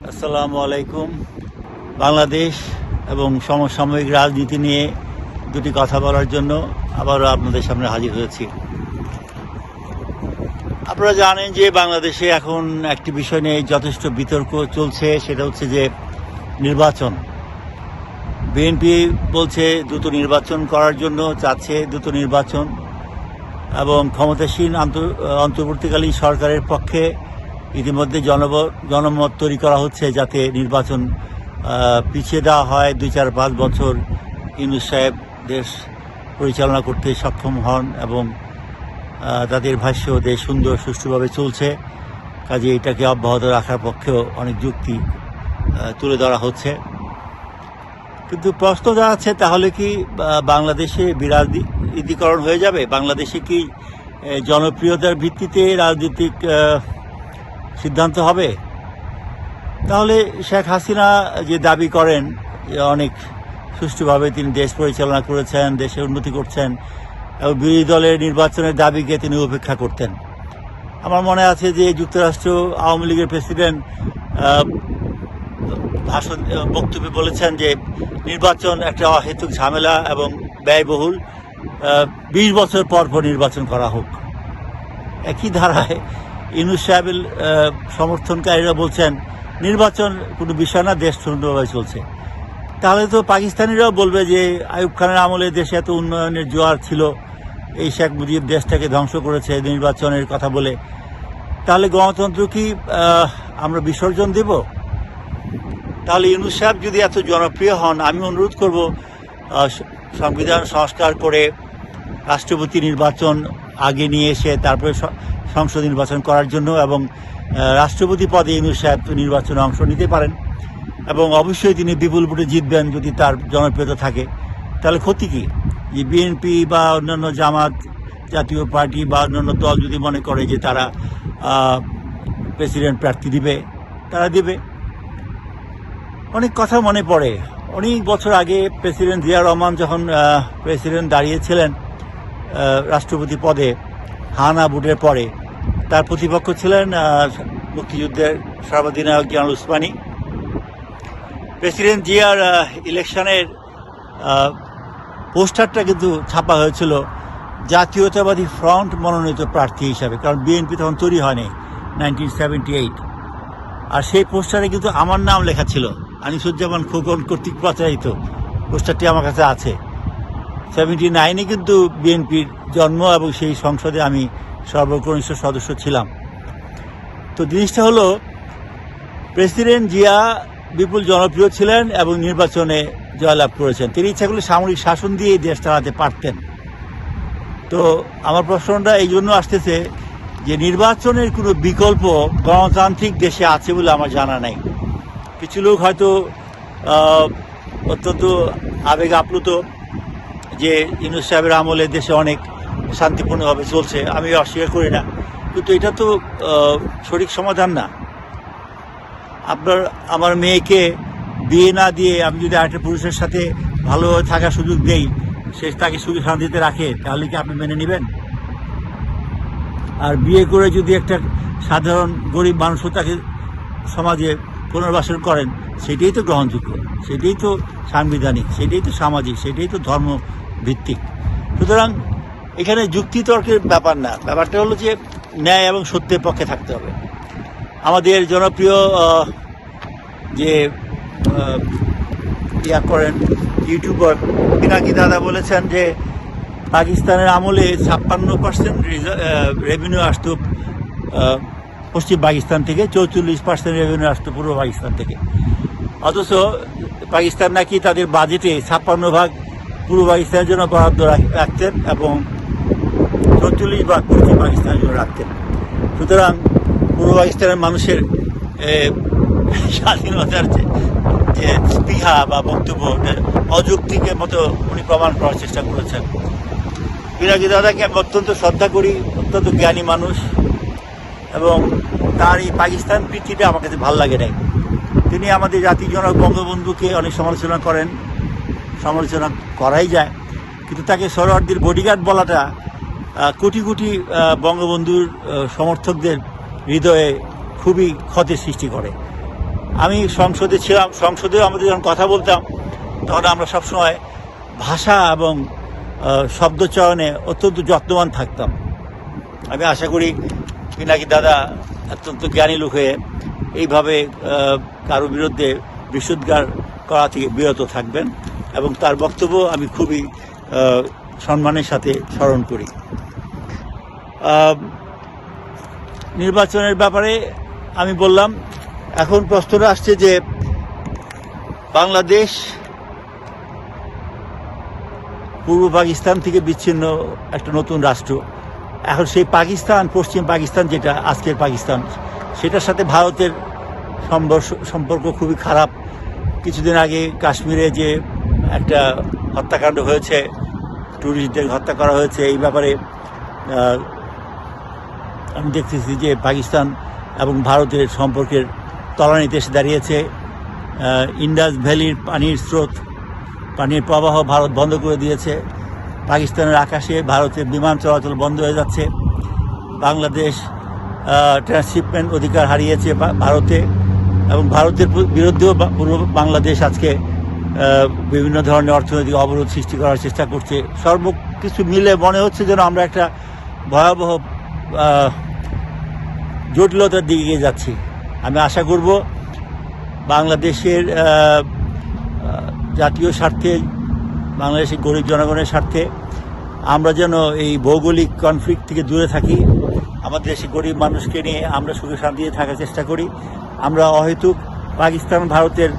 আসসালামু আলাইকুম। বাংলাদেশ এবং সমসাময়িক রাজনীতি নিয়ে দুটি কথা বলার জন্য আবারও আপনাদের সামনে হাজির হয়েছি। আপনারা জানেন যে বাংলাদেশে এখন একটি বিষয় নিয়ে যথেষ্ট বিতর্ক চলছে, সেটা হচ্ছে যে নির্বাচন। বিএনপি বলছে দ্রুত নির্বাচন করার জন্য চাচ্ছে দ্রুত নির্বাচন এবং ক্ষমতাসীন অন্তর্বর্তীকালীন সরকারের পক্ষে ইতিমধ্যে জনব, জনমত তৈরি করা হচ্ছে যাতে নির্বাচন পিছিয়ে দেওয়া হয়। দুই চার পাঁচ বছর ইউনুস সাহেব দেশ পরিচালনা করতে সক্ষম হন এবং তাদের ভাষ্য দেশ সুন্দর সুষ্ঠুভাবে চলছে, কাজে এটাকে অব্যাহত রাখার পক্ষেও অনেক যুক্তি তুলে ধরা হচ্ছে। কিন্তু প্রশ্ন দাঁড়াচ্ছে তাহলে কি বাংলাদেশে বিরাজনীতিকরণ হয়ে যাবে? বাংলাদেশে কি জনপ্রিয়তার ভিত্তিতে রাজনৈতিক সিদ্ধান্ত হবে? তাহলে শেখ হাসিনা যে দাবি করেন অনেক সুষ্ঠুভাবে তিনি দেশ পরিচালনা করেছেন, দেশের উন্নতি করছেন, এবং বিরোধী দলের নির্বাচনের দাবিকে তিনি উপেক্ষা করতেন। আমার মনে আছে যে যুক্তরাষ্ট্র আওয়ামী লীগের প্রেসিডেন্ট ভাষণ বক্তব্যে বলেছেন যে নির্বাচন একটা অহেতুক ঝামেলা এবং ব্যয়বহুল। বিশ বছর পর পর নির্বাচন করা হোক। একই ধারায় ইউনুস সাহেবের সমর্থনকারীরা বলছেন, নির্বাচন কোনো বিষয় না, দেশ সুন্দরভাবে চলছে। তাহলে তো পাকিস্তানিরাও বলবে যে আইয়ুব খানের আমলে দেশে এত উন্নয়নের জোয়ার ছিল, এই শেখ মুজিব দেশটাকে ধ্বংস করেছে নির্বাচনের কথা বলে। তাহলে গণতন্ত্র কি আমরা বিসর্জন দেব? তাহলে ইউনুস সাহেব যদি এত জনপ্রিয় হন, আমি অনুরোধ করব সংবিধান সংস্কার করে রাষ্ট্রপতি নির্বাচন আগে নিয়ে এসে তারপরে সংসদ নির্বাচন করার জন্য এবং রাষ্ট্রপতি পদে ইউনুস সাহেব নির্বাচনে অংশ নিতে পারেন এবং অবশ্যই তিনি বিপুল ভোটে জিতবেন যদি তার জনপ্রিয়তা থাকে। তাহলে ক্ষতি কী? যে বিএনপি বা অন্যান্য জামাত জাতীয় পার্টি বা অন্যান্য দল যদি মনে করে যে তারা প্রেসিডেন্ট প্রার্থী দিবে, তারা দিবে। অনেক কথা মনে পড়ে। অনেক বছর আগে প্রেসিডেন্ট জিয়া রহমান যখন প্রেসিডেন্ট দাঁড়িয়েছিলেন রাষ্ট্রপতি পদে, হানা বুটের পরে, তার প্রতিপক্ষ ছিলেন মুক্তিযুদ্ধের সর্বাধিনায়ক জানাল উসমানী। প্রেসিডেন্ট জিয়ার ইলেকশনের পোস্টারটা কিন্তু ছাপা হয়েছিল জাতীয়তাবাদী ফ্রন্ট মনোনীত প্রার্থী হিসাবে, কারণ বিএনপি তখন তৈরি হয়নি, নাইনটিন সেভেন্টি এইট। আর সেই পোস্টারে কিন্তু আমার নাম লেখা ছিল। আনিসুজ্জামান খোকন কর্তৃক প্রচারিত। পোস্টারটি আমার কাছে আছে। সেভেন্টি নাইনে কিন্তু বিএনপির জন্ম এবং সেই সংসদে আমি সর্বকনিষ্ঠ সদস্য ছিলাম। তো জিনিসটা হলো, প্রেসিডেন্ট জিয়া বিপুল জনপ্রিয় ছিলেন এবং নির্বাচনে জয়লাভ করেছেন। তিনি ইচ্ছা করলে সামরিক শাসন দিয়ে এই দেশ চালাতে পারতেন। তো আমার প্রশ্নটা এই জন্য আসতেছে যে, নির্বাচনের কোনো বিকল্প গণতান্ত্রিক দেশে আছে বলে আমার জানা নাই। কিছু লোক হয়তো অত্যন্ত আবেগ আপ্লুত যে ইউনুস সাহেবের আমলে দেশে অনেক শান্তিপূর্ণভাবে চলছে, আমি অস্বীকার করি না। কিন্তু এটা তো সঠিক সমাধান না। আপনার, আমার মেয়েকে বিয়ে না দিয়ে আমি যদি আরেকটা পুরুষের সাথে ভালোভাবে থাকার সুযোগ দেই, সে তাকে সুখী শান্তিতে রাখে, তাহলে কি আপনি মেনে নেবেন? আর বিয়ে করে যদি একটা সাধারণ গরিব মানুষও তাকে সমাজে পুনর্বাসন করেন, সেটাই তো গ্রহণযোগ্য, সেটাই তো সাংবিধানিক, সেটাই তো সামাজিক, সেটাই তো ধর্ম ভিত্তিক সুতরাং এখানে যুক্তিতর্কের ব্যাপার না, ব্যাপারটা হলো যে ন্যায় এবং সত্যের পক্ষে থাকতে হবে। আমাদের জনপ্রিয় যে ইয়া করেন, ইউটিউবার, পিনাকি দাদা বলেছেন যে, পাকিস্তানের আমলে ছাপ্পান্ন পার্সেন্ট রেভিনিউ আসতো পশ্চিম পাকিস্তান থেকে চৌচল্লিশ পার্সেন্ট রেভিনিউ আসতো পূর্ব পাকিস্তান থেকে। অথচ পাকিস্তান নাকি তাদের বাজেটে ছাপ্পান্ন ভাগ পূর্ব পাকিস্তানের জন্য বরাদ্দ রাখতেন এবং চৌচল্লিশ ভাগ পশ্চিম পাকিস্তানের জন্য রাখতেন। সুতরাং পূর্ব পাকিস্তানের মানুষের স্বাধীনতার যে স্পৃহা বা বক্তব্য এটা অযৌক্তিকের মতো উনি প্রমাণ করার চেষ্টা করেছেন। পিনাকি দাদাকে আমি অত্যন্ত শ্রদ্ধা করি, অত্যন্ত জ্ঞানী মানুষ। এবং তার এই পাকিস্তান প্রীতিটা আমার কাছে ভালো লাগে নাই। তিনি আমাদের জাতির জনক বঙ্গবন্ধুকে অনেক সমালোচনা করেন, সমালোচনা করাই যায়। কিন্তু তাকে সরোয়ার্দির বডিগার্ড বলাটা কোটি কোটি বঙ্গবন্ধুর সমর্থকদের হৃদয়ে খুবই ক্ষতির সৃষ্টি করে। আমি সংসদে ছিলাম, সংসদেও আমাদের যখন কথা বলতাম, তখন আমরা সবসময় ভাষা এবং শব্দচয়নে অত্যন্ত যত্নবান থাকতাম। আমি আশা করি পিনাকি দাদা, অত্যন্ত জ্ঞানী লোক হয়ে এইভাবে কারও বিরুদ্ধে বিশুদ্ধার করা থেকে বিরত থাকবেন এবং তার বক্তব্য আমি খুবই সম্মানের সাথে স্মরণ করি। নির্বাচনের ব্যাপারে আমি বললাম, এখন প্রশ্নটা আসছে যে বাংলাদেশ পূর্ব পাকিস্তান থেকে বিচ্ছিন্ন একটা নতুন রাষ্ট্র। এখন সেই পাকিস্তান, পশ্চিম পাকিস্তান যেটা, আজকের পাকিস্তান, সেটার সাথে ভারতের সম্পর্ক খুবই খারাপ। কিছুদিন আগে কাশ্মীরে যে একটা হত্যাকাণ্ড হয়েছে ট্যুরিস্টদের হত্যা করা হয়েছে, এই ব্যাপারে আমি দেখতেছি যে পাকিস্তান এবং ভারতের সম্পর্কের তলানিতে এসে দাঁড়িয়েছে। ইন্ডাস ভ্যালির পানির স্রোত, পানির প্রবাহ ভারত বন্ধ করে দিয়েছে। পাকিস্তানের আকাশে ভারতের বিমান চলাচল বন্ধ হয়ে যাচ্ছে। বাংলাদেশ ট্রান্সশিপমেন্ট অধিকার হারিয়েছে ভারতে এবং ভারতের বিরুদ্ধেও পূর্ব বাংলাদেশ আজকে বিভিন্ন ধরনের অর্থনৈতিক অবরোধ সৃষ্টি করার চেষ্টা করছে। সর্ব কিছু মিলে মনে হচ্ছে যেন আমরা একটা ভয়াবহ জটিলতার দিকে যাচ্ছি। আমি আশা করব বাংলাদেশের জাতীয় স্বার্থে বাংলাদেশের গরিব জনগণের স্বার্থে আমরা যেন এই ভৌগোলিক কনফ্লিক্ট থেকে দূরে থাকি, আমাদের দেশে গরিব মানুষকে নিয়ে আমরা সুখে শান্তিতে থাকার চেষ্টা করি। আমরা অহেতুক পাকিস্তান, ভারতের